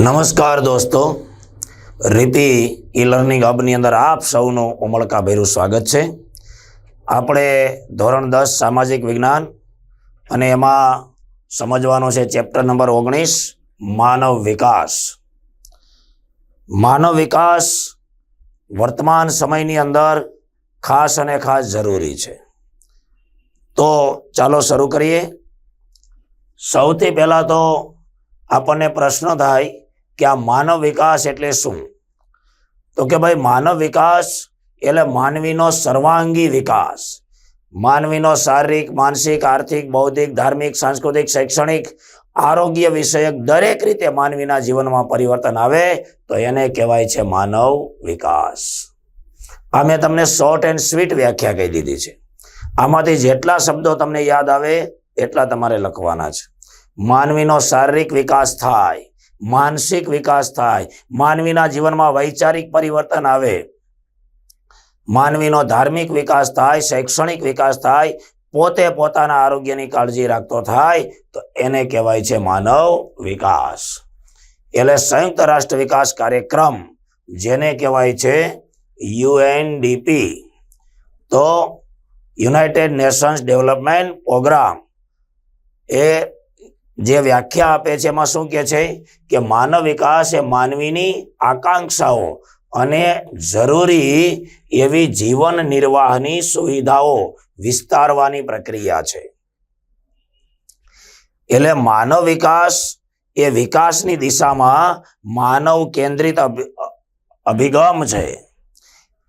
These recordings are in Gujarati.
નમસ્કાર દોસ્તો. રીતિ ઈ લર્નિંગ હબની અંદર આપ સૌનું ઉમળકાભેરું સ્વાગત છે. આપણે ધોરણ દસ સામાજિક વિજ્ઞાન અને એમાં સમજવાનો છે ચેપ્ટર નંબર ઓગણીસ, માનવ વિકાસ. માનવ વિકાસ વર્તમાન સમયની અંદર ખાસ અને ખાસ જરૂરી છે. તો ચાલો શરૂ કરીએ. સૌથી પહેલાં તો આપણને પ્રશ્ન થાય કે આ માનવ વિકાસ એટલે શું? તો કે ભાઈ માનવ વિકાસ એટલે માનવીનો સર્વાંગી વિકાસ. માનવીનો શારીરિક, માનસિક, આર્થિક, બૌદ્ધિક, ધાર્મિક, સાંસ્કૃતિક, શૈક્ષણિક, આરોગ્ય વિષયક દરેક રીતે માનવીના જીવનમાં પરિવર્તન આવે તો એને કહેવાય છે માનવ વિકાસ. આ મેં તમને શોર્ટ એન્ડ સ્વીટ વ્યાખ્યા કહી દીધી છે. આમાંથી જેટલા શબ્દો તમને યાદ આવે એટલા તમારે લખવાના છે. માનવીનો શારીરિક વિકાસ થાય. માનસિક વિકાસ થાય, માનવીના જીવનમાં વૈચારિક પરિવર્તન આવે. માનવીનો ધાર્મિક વિકાસ થાય, શૈક્ષણિક વિકાસ થાય, પોતે પોતાના આરોગ્યની કાળજી રાખતો થાય, તો એને કહેવાય છે માનવ વિકાસ. એટલે સંયુક્ત રાષ્ટ્ર વિકાસ કાર્યક્રમ જેને કહેવાય છે યુએનડીપી. તો યુનાઇટેડ નેશન્સ ડેવલપમેન્ટ પ્રોગ્રામ એ જે વ્યાખ્યા આપે છે, એમાં શું કે છે કે માનવ વિકાસ એ માનવીની આકાંક્ષાઓ અને જરૂરી એવી જીવન નિર્વાહની સુવિધાઓ વિસ્તારવાની પ્રક્રિયા છે. એટલે માનવ વિકાસ એ વિકાસની દિશામાં માનવ કેન્દ્રિત અભિ- અભિગમ છે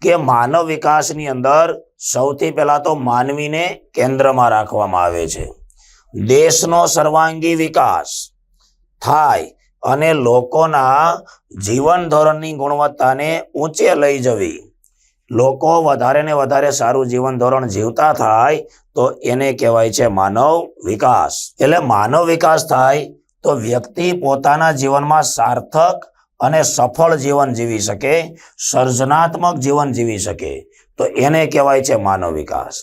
કે માનવ વિકાસની અંદર સૌથી પહેલા તો માનવીને કેન્દ્રમાં રાખવામાં આવે છે. દેશનો સર્વાંગી વિકાસ થાય અને લોકોના જીવન ધોરણની ગુણવત્તાને ઊંચે લઈ જવી. લોકો વધારે ને વધારે સારું જીવન ધોરણ જીવતા થાય તો એને કહેવાય છે માનવ વિકાસ. એટલે માનવ વિકાસ થાય તો વ્યક્તિ પોતાના જીવનમાં સાર્થક અને સફળ જીવન જીવી શકે, સર્જનાત્મક જીવન જીવી શકે. તો એને કહેવાય છે માનવ વિકાસ.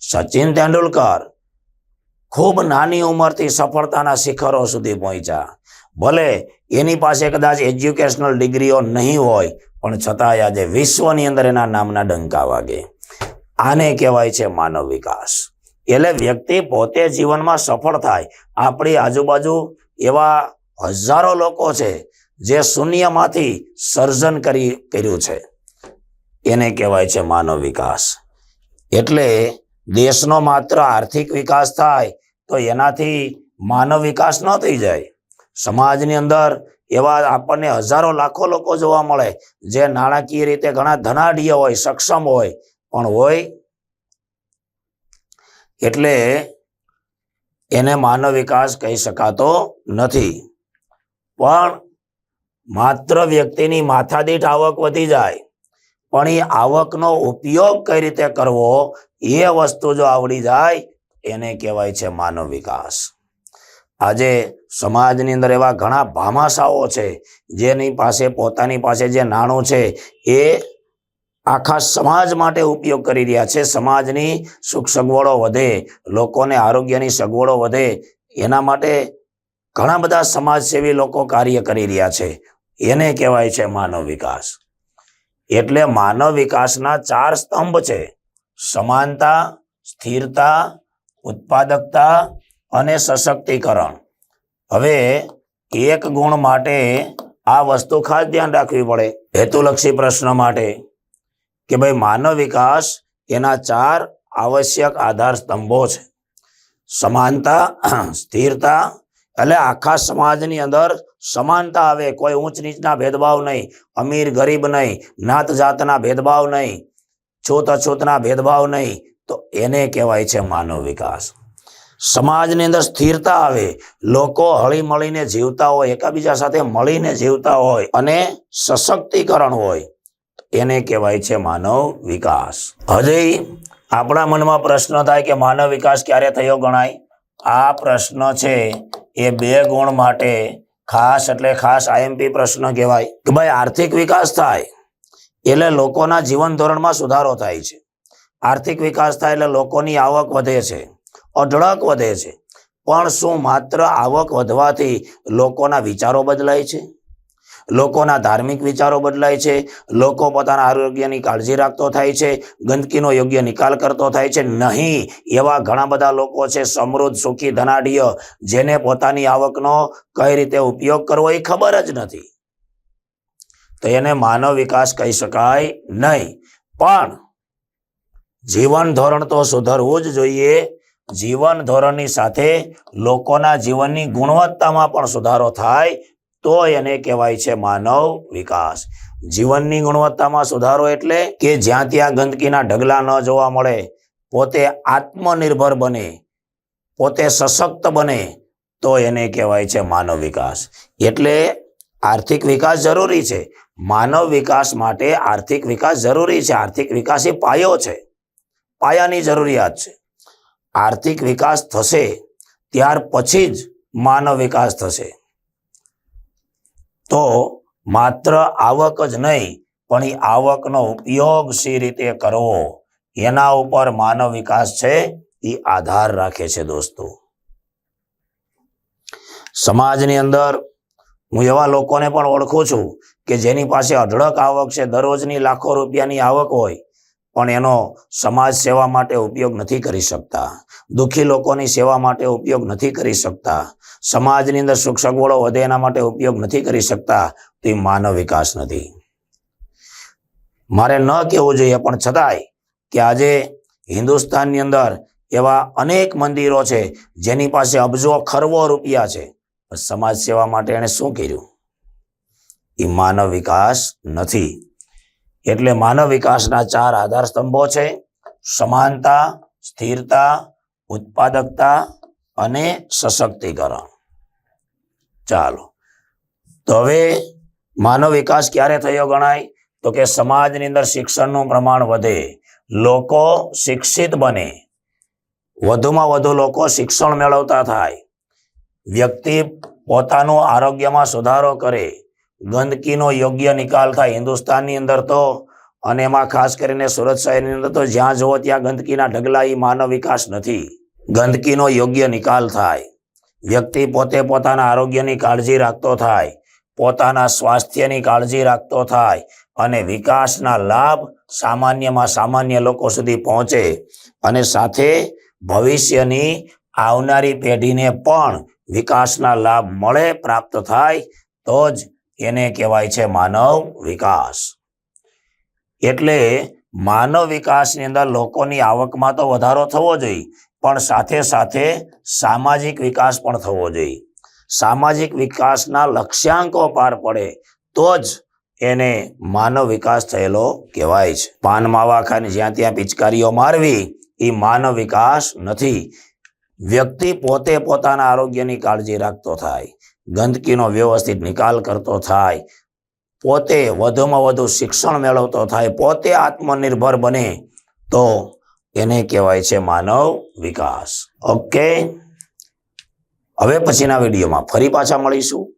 સચિન તેંડુલકર ખૂબ નાની ઉંમરથી સફળતાના શિખરો સુધી પહોંચ્યા. ભલે એની પાસે કદાચ એજ્યુકેશનલ ડિગ્રીઓ નહીં હોય, પણ છતાંય આજે વિશ્વની અંદર એના નામના ડંકા વાગે. આને કહેવાય છે માનવ વિકાસ. એટલે વ્યક્તિ પોતે જીવનમાં સફળ થાય. આપણી આજુબાજુ એવા હજારો લોકો છે જે શૂન્યમાંથી સર્જન કરી કર્યું છે. એને કહેવાય છે માનવ વિકાસ. એટલે દેશનો માત્ર આર્થિક વિકાસ થાય તો એનાથી માનવ વિકાસ ન થઈ જાય. સમાજની અંદર એવા આપણને હજારો લાખો લોકો જોવા મળે જે નાણાકીય રીતે ઘણા ધનાઢ્ય હોય, સક્ષમ હોય, પણ હોય એટલે એને માનવ વિકાસ કહી શકાતો નથી. પણ માત્ર વ્યક્તિની માથાદીઠ આવક વધી જાય, પણ એ આવકનો ઉપયોગ કઈ રીતે કરવો એ વસ્તુ જો આવડી જાય, એને કહેવાય છે માનવ વિકાસ. આજે સમાજની અંદર એવા ઘણા ભામાશાઓ છે, જેની પાસે, પોતાની પાસે જે નાણું છે, એ આખા સમાજ માટે ઉપયોગ કરી રહ્યા છે. સમાજની સુખ સગવડો વધે, લોકોને આરોગ્યની સગવડો વધે, એના માટે ઘણા બધા સમાજસેવી લોકો કાર્ય કરી રહ્યા છે. એને કહેવાય છે માનવ વિકાસ. એટલે માનવ વિકાસના ચાર સ્તંભ છે. સમાનતા, સ્થિરતા, ઉત્પાદકતા અને સશક્તિકરણ. હવે એક ગુણ માટે આ વસ્તુ ખાસ ધ્યાન રાખવી પડે. હેતુલક્ષી પ્રશ્ન માટે કે ભાઈ માનવ વિકાસ એના ચાર આવશ્યક આધાર સ્તંભો છે. સમાનતા, સ્થિરતા, એટલે આખા સમાજની અંદર સમાનતા આવે, કોઈ ઊંચ નીચના ભેદભાવ નહીં, અમીર ગરીબ નહીં, નાત જાતના ભેદભાવ નહીં છૂત અછૂતના ભેદભાવ નહીં, તો એને કહેવાય છે માનવ વિકાસ. સમાજની અંદર સ્થિરતા આવે, લોકો હળી મળીને જીવતા હોય, એકાબીજા સાથે મળીને જીવતા હોય અને સશક્તિકરણ હોય એને કહેવાય છે માનવ વિકાસ. હજી આપણા મનમાં પ્રશ્ન થાય કે માનવ વિકાસ ક્યારે થયો ગણાય? આ પ્રશ્ન છે, એ બે ગુણ માટે ખાસ એટલે ખાસ આઈએમપી પ્રશ્ન કહેવાય કે ભાઈ આર્થિક વિકાસ થાય એટલે લોકોના જીવન ધોરણમાં સુધારો થાય છે. આર્થિક વિકાસ થાય એટલે લોકોની આવક વધે છે. અઢળક વધે છે. પણ શું માત્ર આવક વધવાથી લોકોના વિચારો બદલાય છે? લોકોના ધાર્મિક વિચારો બદલાય છે. લોકો પોતાના આરોગ્યની કાળજી રાખતો થાય છે. ગંદકીનો યોગ્ય નિકાલ કરતો થાય છે. નહીં, એવા ઘણા બધા લોકો છે, સમૃદ્ધ, સુખી, ધનાઢ્ય, જેને પોતાની આવકનો કઈ રીતે ઉપયોગ કરવો એ ખબર જ નથી. તો એને માનવ વિકાસ કહી શકાય નહીં. પણ જીવન ધોરણ તો સુધરવું જ જોઈએ. જીવન ધોરણની સાથે લોકોના જીવનની ગુણવત્તામાં પણ સુધારો થાય તો એને કહેવાય છે માનવ વિકાસ. જીવનની ગુણવત્તામાં સુધારો એટલે કે જ્યાં ત્યાં ગંદકીના ઢગલા ન જોવા મળે, પોતે આત્મનિર્ભર બને, પોતે સશક્ત બને તો એને કહેવાય છે માનવ વિકાસ. એટલે આર્થિક વિકાસ જરૂરી છે. માનવ વિકાસ માટે આર્થિક વિકાસ જરૂરી છે. આર્થિક વિકાસ એ પાયો છે. પાયાની જરૂરિયાત છે. આર્થિક વિકાસ થશે ત્યાર પછી જ માનવ વિકાસ થશે. તો માત્ર આવક જ નહીં, પણ એ આવકનો ઉપયોગ સી રીતે કરવો, એના ઉપર માનવ વિકાસ છે એ આધાર રાખે છે દોસ્તો. સમાજની અંદર હું એવા લોકોને પણ ઓળખું છું કે જેની પાસે અઢળક આવક છે, દરરોજની લાખો રૂપિયાની આવક હોય, પણ એનો સમાજ સેવા માટે ઉપયોગ નથી કરી શકતા. દુઃખી લોકોની સેવા માટે ઉપયોગ નથી કરી શકતા. સમાજની અંદર સુખ સગવડો વધે એના માટે ઉપયોગ નથી કરી શકતા, તો એ માનવ વિકાસ નથી. મારે ન કહેવું જોઈએ, પણ છતાંય કે આજે હિન્દુસ્તાનની અંદર એવા અનેક મંદિરો છે, જેની પાસે અબજો ખરવો રૂપિયા છે. સમાજ સેવા માટે એણે શું કર્યું? એ માનવ વિકાસ નથી. એટલે માનવ વિકાસના ચાર આધાર સ્તંભો છે. સમાનતા, સ્થિરતા, ઉત્પાદકતા અને સશક્તિકરણ. ચાલો. તો હવે માનવ વિકાસ ક્યારે થયો ગણાય? તો કે સમાજની અંદર શિક્ષણનું પ્રમાણ વધે, લોકો શિક્ષિત બને, વધુમાં વધુ લોકો શિક્ષણ મેળવતા થાય, વ્યક્તિ પોતાનું આરોગ્યમાં સુધારો કરે ગંદકીનો યોગ્ય નિકાલ થાય હિન્દુસ્તાનની અંદર તો, અને એમાં ખાસ કરીને સુરત શહેરની અંદર તો જ્યાં જુઓ ત્યાં ગંદકીના ઢગલા એ માનવ વિકાસ નથી. ગંદકીનો યોગ્ય નિકાલ થાય. વ્યક્તિ પોતે પોતાના આરોગ્યની કાળજી રાખતો થાય, પોતાના સ્વાસ્થ્યની કાળજી રાખતો થાય, અને વિકાસના લાભ સામાન્યમાં સામાન્ય લોકો સુધી પહોંચે. અને સાથે ભવિષ્યની આવનારી પેઢીને પણ વિકાસના લાભ મળે, પ્રાપ્ત થાય, તો જ એને કહેવાય છે માનવ વિકાસ. એટલે માનવ વિકાસની અંદર લોકોની આવકમાં તો વધારો થવો જોઈએ, પણ સાથે સાથે સામાજિક વિકાસ પણ થવો જોઈએ. સામાજિક વિકાસના લક્ષ્યાંકો પાર પડે તો જ એને માનવ વિકાસ થયેલો કહેવાય છે. પાન માવા ખાને જ્યાં ત્યાં પિચકારીઓ મારવી એ માનવ વિકાસ નથી. વ્યક્તિ પોતે પોતાના આરોગ્યની કાળજી રાખતો થાય. ગંદકીનો વ્યવસ્થિત નિકાલ કરતો થાય, પોતે વધુમાં વધુ શિક્ષણ મેળવતો થાય, પોતે આત્મનિર્ભર બને, તો એને કહેવાય છે માનવ વિકાસ. ઓકે? હવે પછીના વિડીયોમાં ફરી પાછા મળીશું.